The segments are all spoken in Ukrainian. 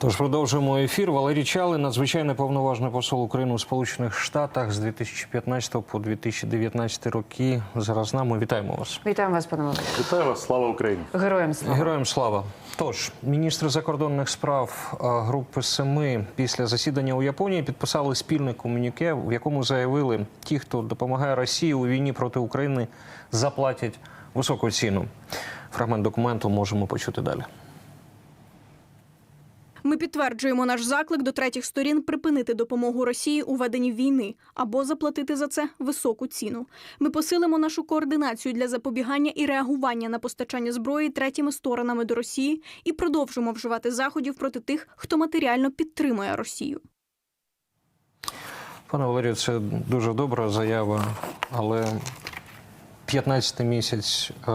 Тож продовжуємо ефір. Валерій Чали, надзвичайний повноважний посол України у Сполучених Штатах з 2015 по 2019 роки. Зараз з нами вітаємо вас. Вітаємо вас, пане Валерію. Вітаю вас, слава Україні! Героям слава. Героям слава. Тож міністри закордонних справ групи Семи після засідання у Японії підписали спільне комюніке, в якому заявили, ті, хто допомагає Росії у війні проти України, заплатять високу ціну. Фрагмент документу можемо почути далі. Ми підтверджуємо наш заклик до третіх сторін припинити допомогу Росії у веденні війни або заплатити за це високу ціну. Ми посилимо нашу координацію для запобігання і реагування на постачання зброї третіми сторонами до Росії і продовжимо вживати заходів проти тих, хто матеріально підтримує Росію. Пане Валерію, це дуже добра заява, але 15 місяць е,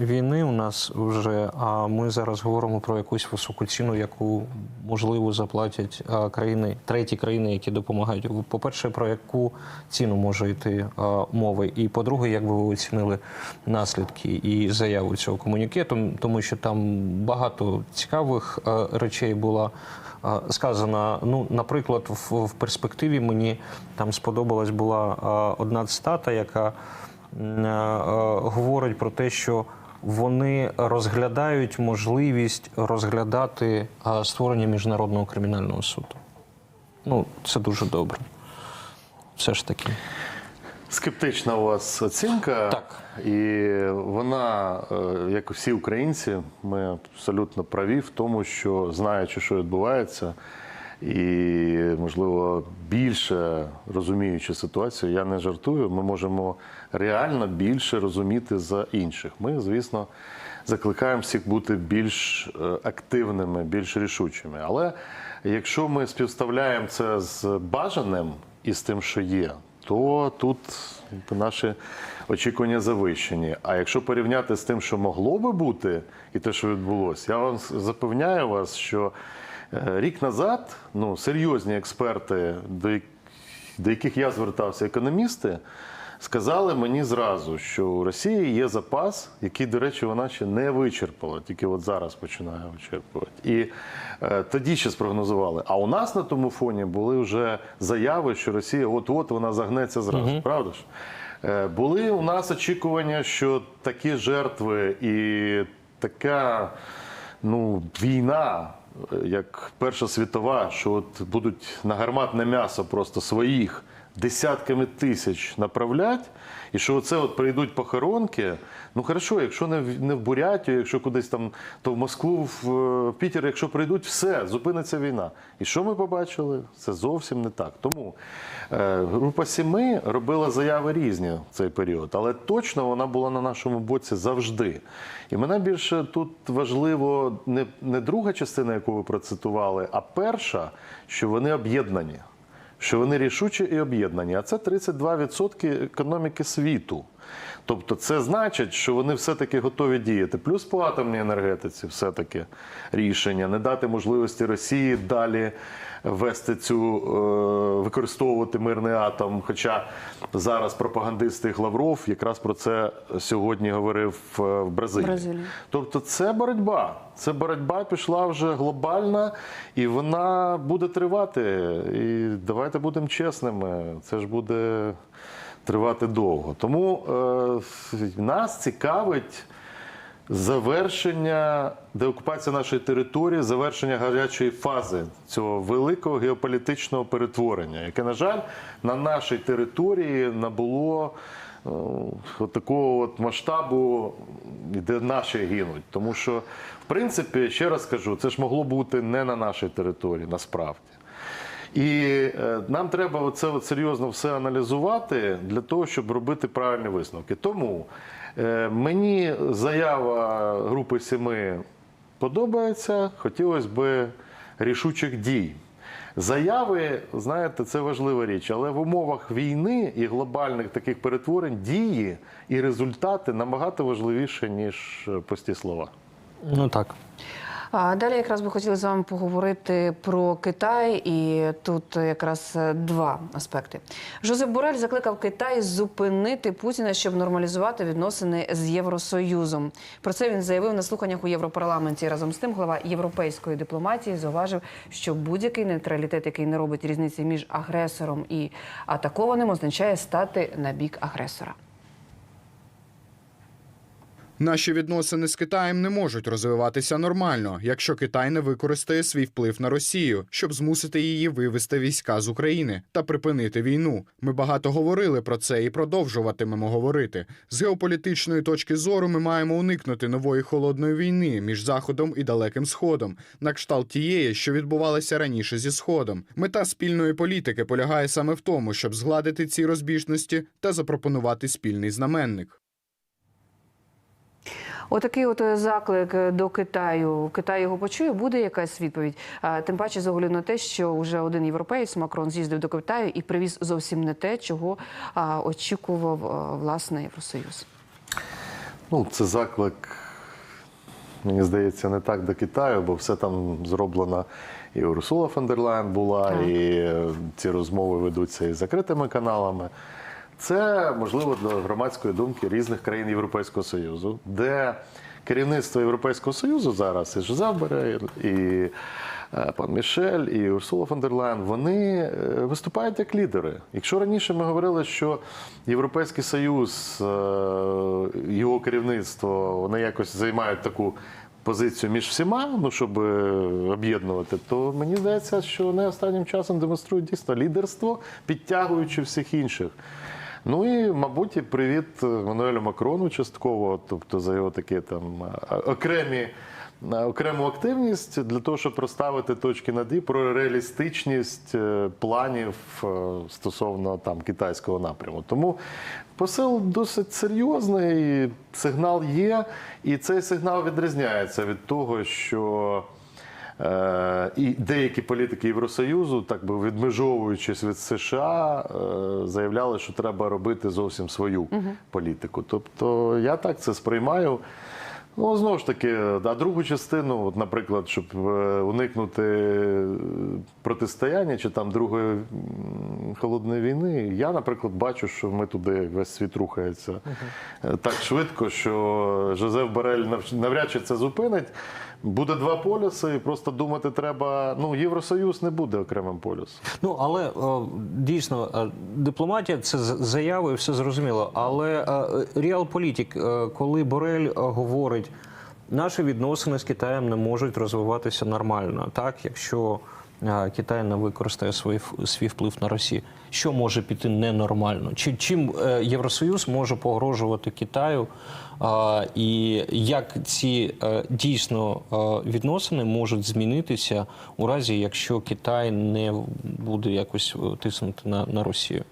війни у нас вже, а ми зараз говоримо про якусь високу ціну, яку можливо заплатять е, країни, треті країни, які допомагають. По-перше, про яку ціну може йти е, мова? І по-друге, як би ви оцінили наслідки і заяву цього комуніке, Том- тому що там багато цікавих речей було е, сказано. Ну, наприклад, в, в перспективі мені там сподобалась була е, одна цитата, яка говорить про те, що вони розглядають можливість розглядати е, створення міжнародного кримінального суду. Ну, це дуже добре. Все ж таки. Скептична у вас оцінка, Так. і вона, е, як і всі українці, ми абсолютно праві в тому, що знаючи, що відбувається, і можливо більше розуміючи ситуацію, я не жартую. Ми можемо реально більше розуміти за інших. Ми, звісно, закликаємо всіх бути більш е, активними, більш рішучими. Але якщо ми співставляємо це з бажаним і з тим, що є, то тут наші очікування завищені. А якщо порівняти з тим, що могло би бути, і те, що відбулося, я вам запевняю вас, що рік назад ну, серйозні експерти, до, до яких я звертався, економісти, сказали мені зразу, що у Росії є запас, який, до речі, вона ще не вичерпала, тільки от зараз починає вичерпувати. І е, тоді ще спрогнозували. А у нас на тому фоні були вже заяви, що Росія от-от вона загнеться зразу. Правда ж? Е, були у нас очікування, що такі жертви і така ну, війна, е, як Перша світова, що от будуть на гарматне м'ясо просто своїх десятками тисяч направлять, і що оце от прийдуть похоронки. Ну хорошо, якщо не в, не в Бурятію, якщо кудись там, то в Москву, в, е, в Пітер, якщо прийдуть, все, зупиниться війна. І що ми побачили? Це зовсім не так. Тому е, група Сіми робила заяви різні в цей період, але точно вона була на нашому боці завжди. І мене більше тут важливо не, не друга частина, яку ви процитували, а перша, що вони об'єднані що вони рішучі і об'єднані. А це 32% економіки світу. Тобто це значить, що вони все-таки готові діяти. Плюс по атомній енергетиці все-таки рішення не дати можливості Росії далі вести цю е, використовувати мирний атом. Хоча зараз пропагандист їх Лавров якраз про це сьогодні говорив е, в Бразилії. Бразилії. Тобто це боротьба. Це боротьба пішла вже глобальна, і вона буде тривати. І давайте будемо чесними. Це ж буде тривати довго. Тому е, нас цікавить завершення деокупації нашої території, завершення гарячої фази цього великого геополітичного перетворення, яке, на жаль, на нашій території набуло е, от такого от масштабу, де наші гинуть. Тому що, в принципі, ще раз кажу, це ж могло бути не на нашій території, насправді. І е, нам треба от серйозно все аналізувати для того, щоб робити правильні висновки. Тому е, мені заява групи Сіми подобається. Хотілося б рішучих дій. Заяви, знаєте, це важлива річ, але в умовах війни і глобальних таких перетворень дії і результати набагато важливіші, ніж е, пусті слова. Ну так. Далі якраз би хотіли з вами поговорити про Китай, і тут якраз е, два аспекти. Жозеп Борель закликав Китай зупинити Путіна, щоб нормалізувати відносини з Євросоюзом. Про це він заявив на слуханнях у Європарламенті. Разом з тим, глава європейської дипломатії зауважив, що будь-який нейтралітет, який не робить різниці між агресором і атакованим, означає стати на бік агресора. Наші відносини з Китаєм не можуть розвиватися нормально, якщо Китай не використає свій вплив на Росію, щоб змусити її вивести війська з України та припинити війну. Ми багато говорили про це і продовжуватимемо говорити. З геополітичної точки зору ми маємо уникнути нової холодної війни між Заходом і Далеким Сходом, на кшталт тієї, що відбувалася раніше зі Сходом. Мета спільної політики полягає саме в тому, щоб згладити ці розбіжності та запропонувати спільний знаменник. Отакий от е, заклик до Китаю. Китай його почує, буде якась відповідь. Тим паче, з огляду на те, що вже один європеєць Макрон з'їздив до Китаю і привіз зовсім не те, чого очікував власне Євросоюз. Ну, це заклик, мені здається, не так до Китаю, бо все там зроблено. І Урсула фон дер Лайн була, Так. і е, ці розмови ведуться і закритими каналами. Це можливо для громадської думки різних країн Європейського Союзу, де керівництво Європейського Союзу зараз і Жозеф Борель, і е, пан Мішель, і Урсула фон дер Лайн, вони е, виступають як лідери. Якщо раніше ми говорили, що Європейський Союз, е, його керівництво, вони якось займають таку позицію між всіма, ну щоб об'єднувати, то мені здається, що вони останнім часом демонструють дійсно лідерство, підтягуючи всіх інших. Ну і, мабуть, привіт Мануелю Макрону частково, тобто за його такі там е, окремі. е, Окрему активність для того, щоб розставити точки над «і» про реалістичність е, планів е, стосовно там китайського напряму. Тому посил досить серйозний, сигнал є, і цей сигнал відрізняється від того, що Е, І деякі політики Євросоюзу, так би відмежовуючись від США, е, заявляли, що треба робити зовсім свою політику. Тобто я так це сприймаю. Ну, знову ж таки, а другу частину, от, наприклад, щоб е, уникнути е, протистояння чи там другої холодної війни, я, наприклад, бачу, що ми туди весь світ рухається е, так швидко, що Жозеф Барель навряд чи це зупинить. Буде два полюси, і просто думати треба. Ну, Євросоюз не буде окремим полюсом. Ну але дійсно е, дипломатія це заяви, все зрозуміло. Але реалполітик, коли Борель е, говорить, наші відносини з Китаєм не можуть розвиватися нормально, так якщо е, Китай не використає свій, свій вплив на Росію, що може піти ненормально? Чи чим е, Євросоюз може погрожувати Китаю? А, І як ці а, дійсно а, відносини можуть змінитися у разі, якщо Китай не буде якось е, тиснути на, на Росію?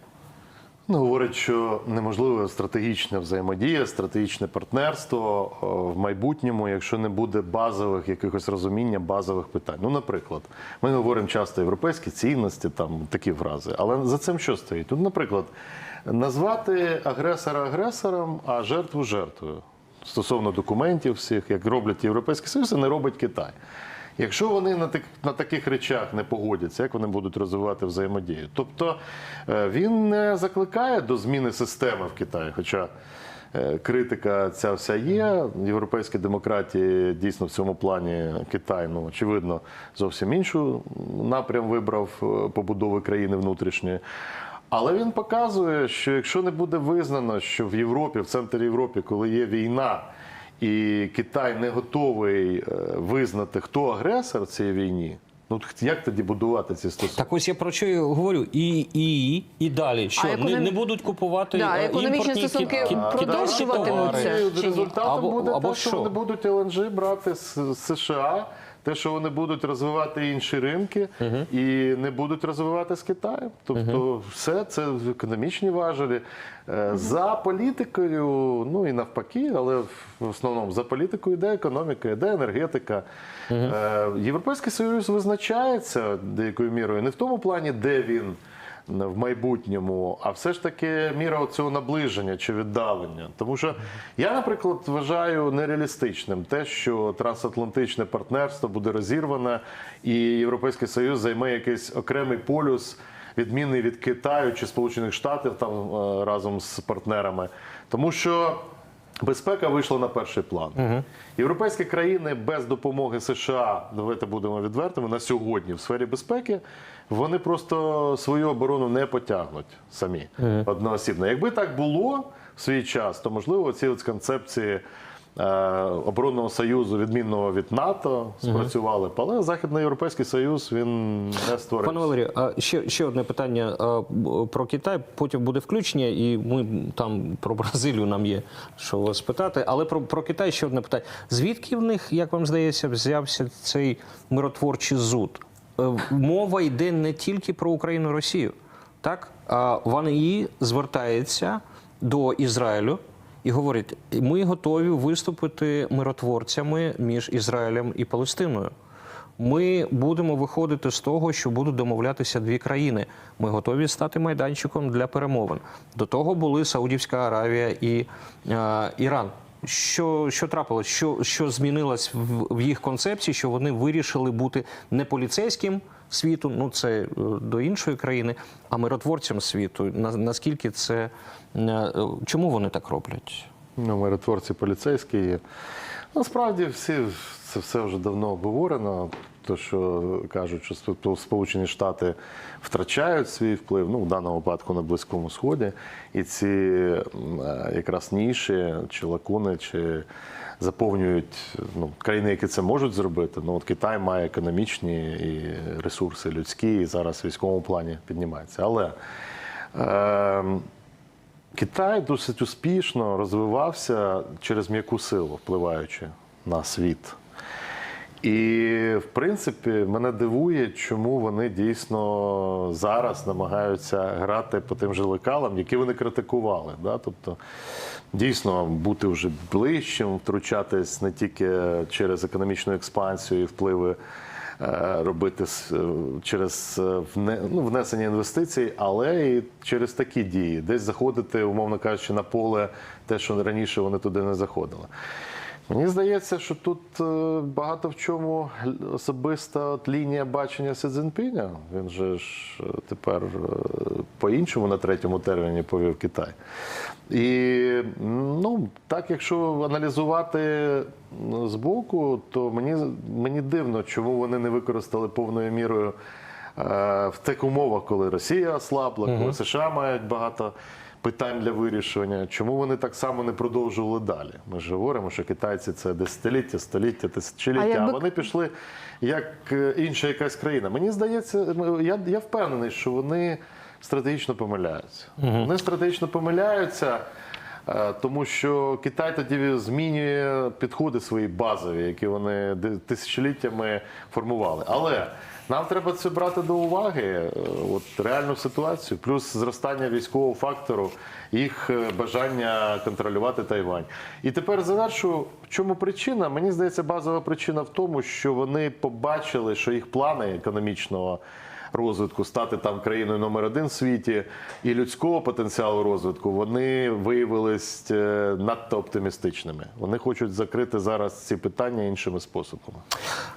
Ну, говорять, що неможливе стратегічна взаємодія, стратегічне партнерство е, в майбутньому, якщо не буде базових якихось розуміння базових питань. Ну, наприклад, ми говоримо часто європейські цінності, там такі фрази. Але за цим що стоїть? Тут, наприклад, назвати агресора агресором, а жертву жертвою стосовно документів всіх, як роблять Європейський Союз, а не робить Китай. Якщо вони на, так, на таких речах не погодяться, як вони будуть розвивати взаємодію? Тобто е, він не закликає до зміни системи в Китаї, хоча е, критика ця вся є. Європейські демократії дійсно в цьому плані Китай, ну очевидно, зовсім іншу напрям вибрав е, побудови країни внутрішньої. Але він показує, що якщо не буде визнано, що в Європі, в центрі Європи, коли є війна, і Китай не готовий е, визнати, хто агресор в цій війні, ну як тоді будувати ці стосунки? Так ось я про що і говорю. І, і, і далі. Що, економі- не, не будуть купувати Да, е, економічні стосунки кі- продовжуватимуться. Результатом Або- буде або те, що що? вони будуть ЛНЖ брати з США, те, що вони будуть розвивати інші ринки і не будуть розвивати з Китаєм. Тобто, все це економічні важелі. Е, За політикою, ну і навпаки, але в основному за політикою йде економіка, йде енергетика. Е, Європейський Союз визначається деякою мірою не в тому плані, де він в майбутньому, а все ж таки міра цього наближення чи віддалення. Тому що я, наприклад, вважаю нереалістичним те, що трансатлантичне партнерство буде розірване, і Європейський Союз займе якийсь окремий полюс, відмінний від Китаю чи Сполучених Штатів там е, разом з партнерами. Тому що Безпека вийшла на перший план. Європейські країни без допомоги США, давайте будемо відвертими, на сьогодні в сфері безпеки вони просто свою оборону не потягнуть самі одноосібно. Якби так було в свій час, то можливо ці концепції оборонного союзу, відмінного від НАТО, спрацювали. Але Західноєвропейський Союз він не створив. Пане Валерію, а ще, ще одне питання про Китай. Потім буде включення, і ми там про Бразилію нам є що вас питати. Але про, про Китай ще одне питання. Звідки в них, як вам здається, взявся цей миротворчий зуд? Е, Мова йде не тільки про Україну і Росію. Так? Вони звертаються до Ізраїлю і говорить: ми готові виступити миротворцями між Ізраїлем і Палестиною. Ми будемо виходити з того, що будуть домовлятися дві країни. Ми готові стати майданчиком для перемовин. До того були Саудівська Аравія і е, Іран. Що, що трапилось? Що, що змінилось в, в їх концепції? Що вони вирішили бути не поліцейським світу, ну це е, до іншої країни, а миротворцем світу. На, наскільки це е, чому вони так роблять? Ну, миротворці поліцейські. Насправді всі це все вже давно обговорено. То, що кажуть, що Сп- Сполучені Штати втрачають свій вплив, ну в даному випадку на Близькому Сході, і ці е, якраз ніші чи лакуни, чи заповнюють ну, країни, які це можуть зробити. Ну от Китай має економічні і ресурси людські, і зараз в військовому плані піднімається. Але е, Китай досить успішно розвивався через м'яку силу, впливаючи на світ. І, в принципі, мене дивує, чому вони дійсно зараз намагаються грати по тим же лекалам, які вони критикували. Да? Тобто, дійсно, бути вже ближчим, втручатись не тільки через економічну експансію і впливи робити е, через е, ну, внесення інвестицій, але і через такі дії, десь заходити, умовно кажучи, на поле, те, що раніше вони туди не заходили. Мені здається, що тут е, багато в чому особиста от лінія бачення Си Цзіньпіня. Він же ж е, тепер е, по-іншому на третьому терміні повів Китай. І ну, так, якщо аналізувати збоку, то мені, мені дивно, чому вони не використали повною мірою в тих умовах, коли Росія ослабла, коли США мають багато питань для вирішення. Чому вони так само не продовжували далі? Ми ж говоримо, що китайці це десятиліття, століття, тисячоліття, А а, якби- вони пішли як е, інша якась країна. Мені здається, ну, я, я впевнений, що вони стратегічно помиляються. Вони стратегічно помиляються. Е, Тому що Китай тоді змінює підходи свої базові, які вони тисячоліттями формували. Але нам треба це брати до уваги, е, от реальну ситуацію, плюс зростання військового фактору, їх е, бажання контролювати Тайвань. І тепер завершу, в чому причина? Мені здається, базова причина в тому, що вони побачили, що їх плани економічного розвитку, стати там країною номер один в світі і людського потенціалу розвитку, вони виявились е, надто оптимістичними. Вони хочуть закрити зараз ці питання іншими способами.